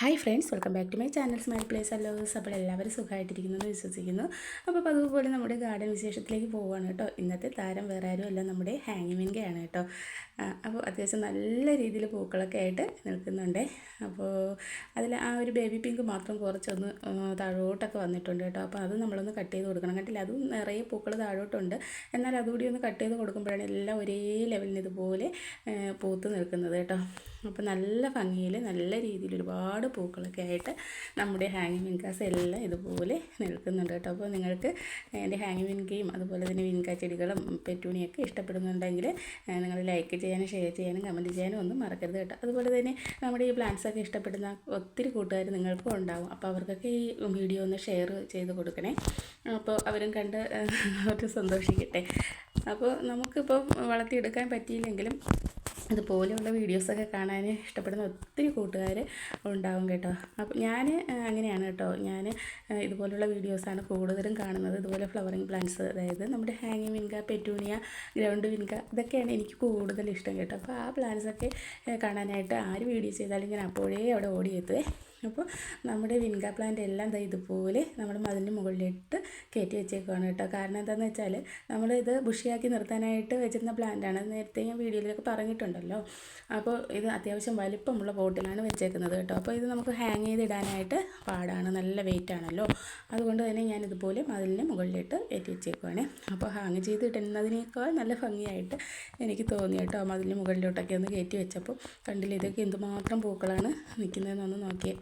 Hi friends welcome back to my channel. Smile place അല്ലോസ് അപ്പോൾ എല്ലാവരും സുഖമായിട്ടിരിക്കുന്നു എന്ന് വിശ്വസിക്കുന്നു. അപ്പോൾ അതുപോലെ നമ്മുടെ ഗാർഡൻ വിശേഷത്തിലേക്ക് പോവുകയാണ് കേട്ടോ. ഇന്നത്തെ താരം വേറെ ആരും അല്ല നമ്മുടെ ഹാങ്ങി മിൻകയാണ് കേട്ടോ. അപ്പോൾ അത്യാവശ്യം നല്ല രീതിയിൽ പൂക്കളൊക്കെ ആയിട്ട് നിൽക്കുന്നുണ്ട്. അപ്പോൾ അതിൽ ആ ഒരു ബേബി പിങ്ക് മാത്രം കുറച്ചൊന്ന് താഴോട്ടൊക്കെ വന്നിട്ടുണ്ട് കേട്ടോ. അപ്പോൾ അത് നമ്മളൊന്ന് കട്ട് ചെയ്ത് കൊടുക്കണം. കണ്ടില്ല അതും നിറയെ പൂക്കൾ താഴോട്ടുണ്ട്. എന്നാൽ അതുകൂടി ഒന്ന് കട്ട് ചെയ്ത് കൊടുക്കുമ്പോഴാണ് എല്ലാം ഒരേ ലെവലിന് ഇതുപോലെ പൂത്ത് നിൽക്കുന്നത് കേട്ടോ. അപ്പോൾ നല്ല ഭംഗിയിൽ നല്ല രീതിയിൽ ഒരുപാട് പൂക്കളൊക്കെ ആയിട്ട് നമ്മുടെ ഹാങ്ങിങ് വിൻകാസ് എല്ലാം ഇതുപോലെ നിൽക്കുന്നുണ്ട് കേട്ടോ. അപ്പോൾ നിങ്ങൾക്ക് എന്റെ ഹാങ്ങിങ് വിൻകയും അതുപോലെ തന്നെ വിൻകാ ചെടികളും പെറ്റൂണിയൊക്കെ ഇഷ്ടപ്പെടുന്നുണ്ടെങ്കിൽ നിങ്ങൾ ലൈക്ക് ചെയ്യാനും ഷെയർ ചെയ്യാനും കമന്റ് ചെയ്യാനും ഒന്നും മറക്കരുത് കേട്ടോ. അതുപോലെ തന്നെ നമ്മുടെ ഈ പ്ലാന്റ്സൊക്കെ ഇഷ്ടപ്പെടുന്ന ഒത്തിരി കൂട്ടുകാർ നിങ്ങൾക്കും ഉണ്ടാവും. അപ്പോൾ അവർക്കൊക്കെ ഈ വീഡിയോ ഒന്ന് ഷെയർ ചെയ്ത് കൊടുക്കണേ. അപ്പോൾ അവരും കണ്ട് അവർ സന്തോഷിക്കട്ടെ. അപ്പോൾ നമുക്കിപ്പോൾ വളർത്തിയെടുക്കാൻ പറ്റിയില്ലെങ്കിലും അതുപോലെയുള്ള വീഡിയോസൊക്കെ കാണാൻ ഇഷ്ടപ്പെടുന്ന ഒത്തിരി കൂട്ടുകാർ ഉണ്ടാവും കേട്ടോ. അപ്പോൾ ഞാൻ അങ്ങനെയാണ് കേട്ടോ. ഞാൻ ഇതുപോലുള്ള വീഡിയോസാണ് കൂടുതലും കാണുന്നത്. ഇതുപോലെ ഫ്ലവറിങ് പ്ലാന്റ്സ് അതായത് നമ്മുടെ ഹാങ്ങിങ് വിൻക പെറ്റൂണിയ ഗ്രൗണ്ട് വിൻക ഇതൊക്കെയാണ് എനിക്ക് കൂടുതൽ ഇഷ്ടം കേട്ടോ. അപ്പോൾ ആ പ്ലാന്റ്സൊക്കെ കാണാനായിട്ട് ആര് വീഡിയോ ചെയ്താലും ഞാൻ അപ്പോഴേ അവിടെ ഓടിയെത്തുവേ. അപ്പോൾ നമ്മുടെ വിൻഗ പ്ലാന്റ് എല്ലാം ദാ ഇതുപോലെ നമ്മൾ മതിലിന്റെ മുകളിലിട്ട് കയറ്റി വെച്ചേക്കുവാണ് കേട്ടോ. കാരണം എന്താണെന്ന് വെച്ചാൽ നമ്മളിത് ബുഷിയാക്കി നിർത്താനായിട്ട് വെച്ചിരുന്ന പ്ലാന്റാണ് നേരത്തെ ഞാൻ വീഡിയോയിലൊക്കെ പറഞ്ഞിട്ടുണ്ടല്ലോ. അപ്പോൾ ഇത് അത്യാവശ്യം വലിപ്പമുള്ള ബോട്ടിലാണ് വെച്ചേക്കുന്നത് കേട്ടോ. അപ്പോൾ ഇത് നമുക്ക് ഹാങ് ചെയ്തിടാനായിട്ട് പാടാണ്. നല്ല വെയിറ്റ് ആണല്ലോ. അതുകൊണ്ട് തന്നെ ഞാൻ ഇതുപോലെ മതിലിന് മുകളിലിട്ട് കയറ്റി വെച്ചേക്കുവാണ്. അപ്പോൾ ഹാങ് ചെയ്തിടുന്നതിനേക്കാൾ നല്ല ഭംഗിയായിട്ട് എനിക്ക് തോന്നി കേട്ടോ. മതിലിന് മുകളിലോട്ടൊക്കെ ഒന്ന് കയറ്റി വെച്ചപ്പോൾ കണ്ടില്ല ഇതൊക്കെ എന്തുമാത്രം പൂക്കളാണ് നിൽക്കുന്നതെന്നൊന്ന് നോക്കിയേ.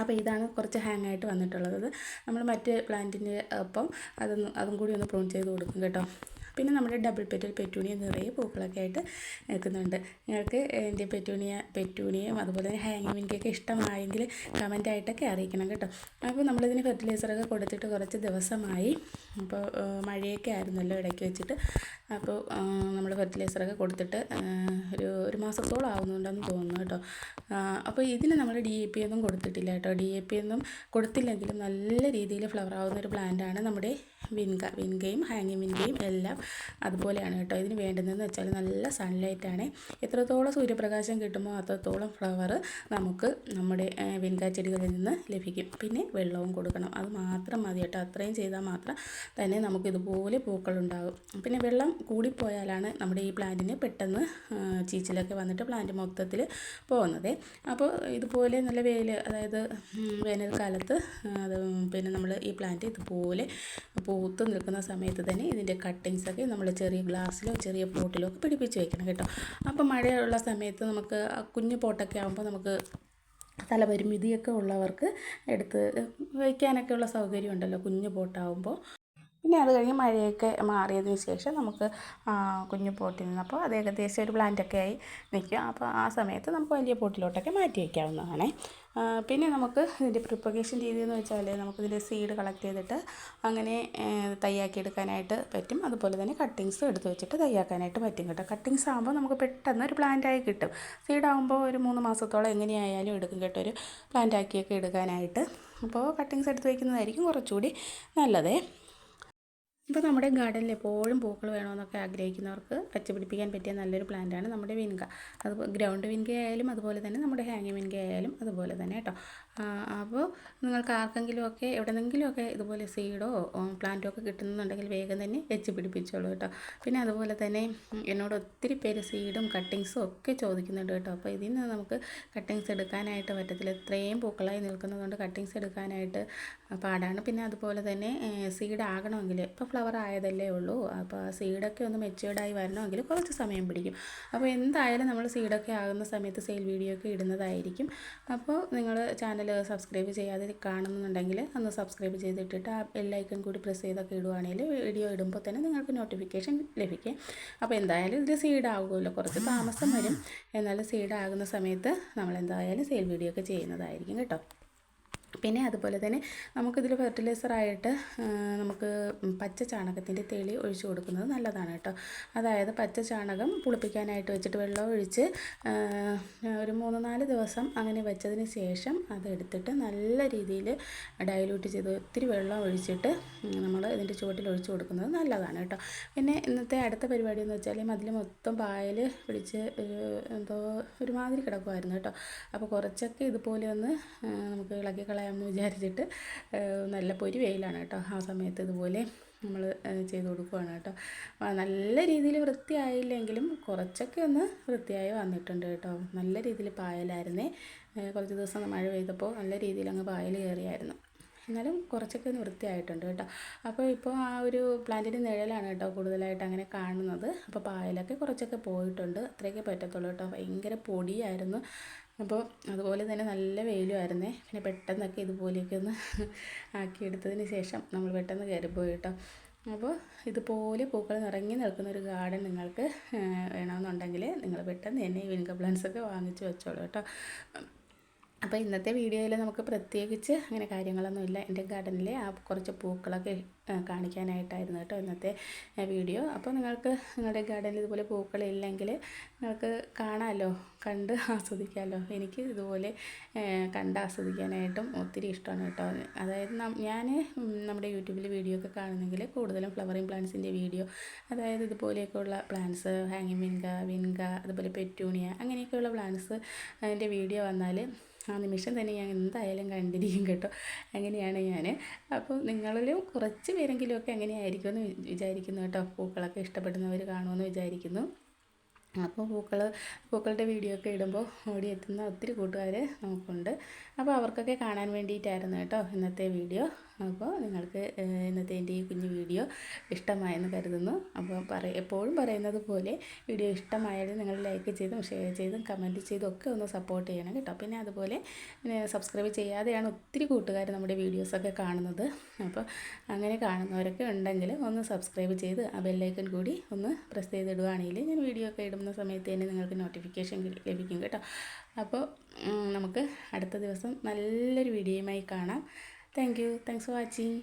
അപ്പോൾ ഇതാണ് കുറച്ച് ഹാങ് ആയിട്ട് വന്നിട്ടുള്ളത്. നമ്മൾ മറ്റ് പ്ലാന്റിന്റെ ഒപ്പം അതൊന്ന് അതും കൂടി ഒന്ന് പ്രൂൺ ചെയ്ത് കൊടുക്കും കേട്ടോ. പിന്നെ നമ്മുടെ ഡബിൾ പെറ്റൽ പെറ്റൂണിയ നിറയെ പൂക്കളൊക്കെ ആയിട്ട് നിൽക്കുന്നുണ്ട്. നിങ്ങൾക്ക് എന്റെ പെറ്റൂണിയ പെറ്റൂണിയും അതുപോലെ തന്നെ ഹാങ്ങിങ് മിൻകൊക്കെ ഇഷ്ടമായെങ്കിൽ കമന്റായിട്ടൊക്കെ അറിയിക്കണം കേട്ടോ. അപ്പോൾ നമ്മളിതിന് ഫെർട്ടിലൈസറൊക്കെ കൊടുത്തിട്ട് കുറച്ച് ദിവസമായി. അപ്പോൾ മഴയൊക്കെ ആയിരുന്നല്ലോ ഇടയ്ക്ക് വെച്ചിട്ട്. അപ്പോൾ നമ്മൾ ഫെർട്ടിലൈസറൊക്കെ കൊടുത്തിട്ട് ഒരു ഒരു മാസത്തോളം ആവുന്നുണ്ടെന്ന് തോന്നുന്നു. കേട്ടോ അപ്പോൾ ഇതിന് നമ്മൾ ഡി എ പി ഒന്നും കൊടുത്തിട്ടില്ല കേട്ടോ. ഡി എ പി ഒന്നും കൊടുത്തില്ലെങ്കിലും നല്ല രീതിയിൽ ഫ്ലവർ ആവുന്ന ഒരു പ്ലാന്റാണ് നമ്മുടെ വിൻക വിൻകയും ഹാങ്ങിങ് വിൻകയും എല്ലാം അതുപോലെയാണ് കേട്ടോ. ഇതിന് വേണ്ടുന്നതെന്ന് വെച്ചാൽ നല്ല സൺലൈറ്റാണ് എത്രത്തോളം സൂര്യപ്രകാശം കിട്ടുമോ അത്രത്തോളം ഫ്ലവർ നമുക്ക് നമ്മുടെ വിൻക ചെടികളിൽ നിന്ന് ലഭിക്കും. പിന്നെ വെള്ളവും കൊടുക്കണം. അത് മാത്രം മതി കേട്ടോ. അത്രയും ചെയ്താൽ മാത്രം തന്നെ നമുക്ക് ഇതുപോലെ പൂക്കളുണ്ടാകും പിന്നെ വെള്ളം കൂടിപ്പോയാലാണ് നമ്മുടെ ഈ പ്ലാന്റിന് പെട്ടെന്ന് ചീച്ചിലൊക്കെ വന്നിട്ട് പ്ലാന്റ് മൊത്തത്തിൽ പോകുന്നത്. അപ്പോൾ ഇതുപോലെ നല്ല വെയിൽ അതായത് വേനൽക്കാലത്ത് അത് പിന്നെ നമ്മൾ ഈ പ്ലാന്റ് ഇതുപോലെ പൂത്ത് നിൽക്കുന്ന സമയത്ത് തന്നെ ഇതിന്റെ കട്ടിങ്സൊക്കെ നമ്മൾ ചെറിയ ഗ്ലാസ്സിലോ ചെറിയ പോട്ടിലോ ഒക്കെ പിടിപ്പിച്ച് വെക്കണം കേട്ടോ. അപ്പോൾ മഴയുള്ള സമയത്ത് നമുക്ക് കുഞ്ഞു പോട്ടൊക്കെ ആകുമ്പോൾ നമുക്ക് തലപരിമിതിയൊക്കെ ഉള്ളവർക്ക് എടുത്ത് വയ്ക്കാനൊക്കെ ഉള്ള സൗകര്യം ഉണ്ടല്ലോ കുഞ്ഞു പോട്ടാകുമ്പോൾ പിന്നെ അത് കഴിഞ്ഞ് മഴയൊക്കെ മാറിയതിന് ശേഷം നമുക്ക് കുഞ്ഞു പോട്ടിൽ നിന്നപ്പോൾ അത് ഏകദേശം ഒരു പ്ലാന്റൊക്കെ ആയി നിൽക്കും അപ്പോൾ ആ സമയത്ത് നമുക്ക് വലിയ പോട്ടിലോട്ടൊക്കെ മാറ്റി വയ്ക്കാവുന്നതാണ് പിന്നെ നമുക്ക് ഇതിന്റെ പ്രിപ്പറേഷൻ രീതി എന്ന് വെച്ചാൽ നമുക്കിതിന്റെ സീഡ് കളക്ട് ചെയ്തിട്ട് അങ്ങനെ തയ്യാക്കിയെടുക്കാനായിട്ട് പറ്റും. അതുപോലെ തന്നെ കട്ടിങ്സ് എടുത്ത് വെച്ചിട്ട് തയ്യാക്കാനായിട്ട് പറ്റും കേട്ടോ. കട്ടിങ്സ് ആകുമ്പോൾ നമുക്ക് പെട്ടെന്ന് ഒരു പ്ലാന്റായി കിട്ടും. സീഡ് ആകുമ്പോൾ ഒരു മൂന്ന് മാസത്തോളം എങ്ങനെയായാലും എടുക്കും കേട്ടോ. ഒരു പ്ലാന്റാക്കിയൊക്കെ എടുക്കാനായിട്ട്. അപ്പോൾ കട്ടിങ്സ് എടുത്ത് വയ്ക്കുന്നതായിരിക്കും കുറച്ചുകൂടി നല്ലതേ. ഇപ്പോൾ നമ്മുടെ ഗാർഡനിൽ എപ്പോഴും പൂക്കൾ വേണമെന്നൊക്കെ ആഗ്രഹിക്കുന്നവർക്ക് പച്ചപിടിപ്പിക്കാൻ പറ്റിയ നല്ലൊരു പ്ലാന്റാണ് നമ്മുടെ വിൻക. അത് ഗ്രൗണ്ട് വിൻക ആയാലും അതുപോലെ തന്നെ നമ്മുടെ ഹാങ്ങി വിൻക ആയാലും അതുപോലെ തന്നെ കേട്ടോ അപ്പോൾ നിങ്ങൾക്ക് ആർക്കെങ്കിലുമൊക്കെ എവിടെന്നെങ്കിലുമൊക്കെ ഇതുപോലെ സീഡോ പ്ലാന്റോ ഒക്കെ കിട്ടുന്നുണ്ടെങ്കിൽ വേഗം തന്നെ വെച്ച് പിടിപ്പിച്ചോളൂ കേട്ടോ പിന്നെ അതുപോലെ തന്നെ എന്നോട് ഒത്തിരി പേര് സീഡും കട്ടിങ്സും ഒക്കെ ചോദിക്കുന്നുണ്ട് കേട്ടോ അപ്പോൾ ഇതിൽ നിന്ന് നമുക്ക് കട്ടിങ്സ് എടുക്കാനായിട്ട് പറ്റത്തില്ല. ഇത്രയും പൂക്കളായി നിൽക്കുന്നതുകൊണ്ട് കട്ടിങ്സ് എടുക്കാനായിട്ട് പാടാണ്. പിന്നെ അതുപോലെ തന്നെ സീഡ് ആകണമെങ്കിൽ ഇപ്പോൾ ഫ്ലവർ ആയതല്ലേ ഉള്ളൂ. അപ്പോൾ സീഡൊക്കെ ഒന്ന് മെച്ചുവേർഡായി വരണമെങ്കിൽ കുറച്ച് സമയം പിടിക്കും. അപ്പോൾ എന്തായാലും നമ്മൾ സീഡൊക്കെ ആകുന്ന സമയത്ത് സെയിൽ വീഡിയോ ഒക്കെ ഇടുന്നതായിരിക്കും. അപ്പോൾ നിങ്ങൾ ചാനൽ സബ്സ്ക്രൈബ് ചെയ്യാതെ കാണുന്നുണ്ടെങ്കിൽ ഒന്ന് സബ്സ്ക്രൈബ് ചെയ്തിട്ടിട്ട് ആ ബെല്ലൈക്കൺ കൂടി പ്രസ് ചെയ്തൊക്കെ ഇടുവാണെങ്കിൽ വീഡിയോ ഇടുമ്പോൾ തന്നെ നിങ്ങൾക്ക് നോട്ടിഫിക്കേഷൻ ലഭിക്കും. അപ്പോൾ എന്തായാലും ഇത് സീഡാകുമല്ലോ കുറച്ച് താമസം വരും. എന്നാലും സീഡാകുന്ന സമയത്ത് നമ്മൾ എന്തായാലും സെയിൽ വീഡിയോ ഒക്കെ ചെയ്യുന്നതായിരിക്കും കേട്ടോ. പിന്നെ അതുപോലെ തന്നെ നമുക്കിതിൽ ഫെർട്ടിലൈസറായിട്ട് നമുക്ക് പച്ച ചാണകത്തിന്റെ തെളി ഒഴിച്ചു കൊടുക്കുന്നത് നല്ലതാണ് കേട്ടോ. അതായത് പച്ച ചാണകം പുളിപ്പിക്കാനായിട്ട് വെച്ചിട്ട് വെള്ളം ഒഴിച്ച് ഒരു മൂന്ന് നാല് ദിവസം അങ്ങനെ വെച്ചതിന് ശേഷം അതെടുത്തിട്ട് നല്ല രീതിയിൽ ഡൈലൂട്ട് ചെയ്ത് ഒത്തിരി വെള്ളം ഒഴിച്ചിട്ട് നമ്മൾ ഇതിന്റെ ചുവട്ടിൽ ഒഴിച്ചു കൊടുക്കുന്നത് നല്ലതാണ് കേട്ടോ. പിന്നെ ഇന്നത്തെ അടുത്ത പരിപാടി എന്ന് വെച്ചാൽ മതിൽ മൊത്തം പായൽ പിടിച്ച് ഒരു എന്തോ ഒരുമാതിരി കിടക്കുമായിരുന്നു കേട്ടോ. അപ്പോൾ കുറച്ചൊക്കെ ഇതുപോലെ ഒന്ന് നമുക്ക് ഇളക്കി കളയാമെന്ന് വിചാരിച്ചിട്ട് നല്ല പൊരി വെയിലാണ് കേട്ടോ. ആ സമയത്ത് ഇതുപോലെ നമ്മൾ ചെയ്ത് കൊടുക്കുകയാണ് കേട്ടോ. നല്ല രീതിയിൽ വൃത്തിയായില്ലെങ്കിലും കുറച്ചൊക്കെ ഒന്ന് വൃത്തിയായി വന്നിട്ടുണ്ട് കേട്ടോ. നല്ല രീതിയിൽ പായലായിരുന്നേ. കുറച്ച് ദിവസം മഴ പെയ്തപ്പോൾ നല്ല രീതിയിൽ അങ്ങ് പായൽ കയറിയായിരുന്നു. എന്നാലും കുറച്ചൊക്കെ ഒന്ന് വൃത്തിയായിട്ടുണ്ട് കേട്ടോ. അപ്പോൾ ഇപ്പോൾ ആ ഒരു പ്ലാന്റിന്റെ നിഴലാണ് കേട്ടോ കൂടുതലായിട്ട് അങ്ങനെ കാണുന്നത്. അപ്പോൾ പായലൊക്കെ കുറച്ചൊക്കെ പോയിട്ടുണ്ട്. അത്രയൊക്കെ പറ്റത്തുള്ളൂ കേട്ടോ. ഭയങ്കര പൊടിയായിരുന്നു. അപ്പോൾ അതുപോലെ തന്നെ നല്ല വെയിലുമായിരുന്നേ. പിന്നെ പെട്ടെന്നൊക്കെ ഇതുപോലെയൊക്കെ ഒന്ന് ആക്കിയെടുത്തതിന് ശേഷം നമ്മൾ പെട്ടെന്ന് കയറിപ്പോയി കേട്ടോ. അപ്പോൾ ഇതുപോലെ പൂക്കൾ നിറങ്ങി നിൽക്കുന്ന ഒരു ഗാർഡൻ നിങ്ങൾക്ക് വേണമെന്നുണ്ടെങ്കിൽ നിങ്ങൾ പെട്ടെന്ന് തന്നെ ഈ വിൻക പ്ലാന്റ്സൊക്കെ വാങ്ങിച്ച് വെച്ചോളൂ കേട്ടോ. അപ്പോൾ ഇന്നത്തെ വീഡിയോയിൽ നമുക്ക് പ്രത്യേകിച്ച് അങ്ങനെ കാര്യങ്ങളൊന്നുമില്ല എന്റെ ഗാർഡനിലെ ആ കുറച്ച് പൂക്കളൊക്കെ കാണിക്കാനായിട്ടായിരുന്നു കേട്ടോ ഇന്നത്തെ വീഡിയോ. അപ്പോൾ നിങ്ങൾക്ക് നിങ്ങളുടെ ഗാർഡനിൽ ഇതുപോലെ പൂക്കളില്ലെങ്കിൽ നിങ്ങൾക്ക് കാണാമല്ലോ കണ്ട് ആസ്വദിക്കാമല്ലോ എനിക്ക് ഇതുപോലെ കണ്ട് ആസ്വദിക്കാനായിട്ടും ഒത്തിരി ഇഷ്ടമാണ് കേട്ടോ. അതായത് ഞാൻ നമ്മുടെ യൂട്യൂബിൽ വീഡിയോ ഒക്കെ കാണുന്നെങ്കിൽ കൂടുതലും ഫ്ലവറിങ് പ്ലാന്റ്സിന്റെ വീഡിയോ അതായത് ഇതുപോലെയൊക്കെയുള്ള പ്ലാന്റ്സ് ഹാങ്ങിങ് വിൻഗ വിൻഗ അതുപോലെ പെറ്റൂണിയ അങ്ങനെയൊക്കെയുള്ള പ്ലാന്റ്സ് അതിന്റെ വീഡിയോ വന്നാൽ ആ നിമിഷം തന്നെ ഞാൻ എന്തായാലും കണ്ടിരിക്കും കേട്ടോ. അങ്ങനെയാണ് ഞാൻ. അപ്പോൾ നിങ്ങളിലും കുറച്ച് പേരെങ്കിലുമൊക്കെ അങ്ങനെയായിരിക്കുമെന്ന് വിചാരിക്കുന്നു കേട്ടോ. പൂക്കളൊക്കെ ഇഷ്ടപ്പെടുന്നവർ കാണുമെന്ന് വിചാരിക്കുന്നു. അപ്പോൾ പൂക്കൾ പൂക്കളുടെ വീഡിയോ ഒക്കെ ഇടുമ്പോൾ ഓടിയെത്തുന്ന ഒത്തിരി കൂട്ടുകാർ നമുക്കുണ്ട്. അപ്പോൾ അവർക്കൊക്കെ കാണാൻ വേണ്ടിയിട്ടായിരുന്നു കേട്ടോ ഇന്നത്തെ വീഡിയോ. അപ്പോൾ നിങ്ങൾക്ക് ഇന്നത്തെ എന്റെ ഈ കുഞ്ഞു വീഡിയോ ഇഷ്ടമായെന്ന് കരുതുന്നു. അപ്പോൾ പറ എപ്പോഴും പറയുന്നത് പോലെ വീഡിയോ ഇഷ്ടമായാലും നിങ്ങൾ ലൈക്ക് ചെയ്തും ഷെയർ ചെയ്തും കമന്റ് ചെയ്തും ഒക്കെ ഒന്ന് സപ്പോർട്ട് ചെയ്യണം കേട്ടോ. പിന്നെ അതുപോലെ സബ്സ്ക്രൈബ് ചെയ്യാതെയാണ് ഒത്തിരി കൂട്ടുകാർ നമ്മുടെ വീഡിയോസൊക്കെ കാണുന്നത്. അപ്പോൾ അങ്ങനെ കാണുന്നവരൊക്കെ ഉണ്ടെങ്കിൽ ഒന്ന് സബ്സ്ക്രൈബ് ചെയ്ത് ആ ബെല്ലൈക്കൺ കൂടി ഒന്ന് പ്രസ് ചെയ്തിടുകയാണെങ്കിൽ ഞാൻ വീഡിയോ ഒക്കെ ഇടുന്ന സമയത്ത് തന്നെ നിങ്ങൾക്ക് നോട്ടിഫിക്കേഷൻ ലഭിക്കും കേട്ടോ. അപ്പോൾ നമുക്ക് അടുത്ത ദിവസം നല്ലൊരു വീഡിയോയുമായി കാണാം. Thank you thanks for watching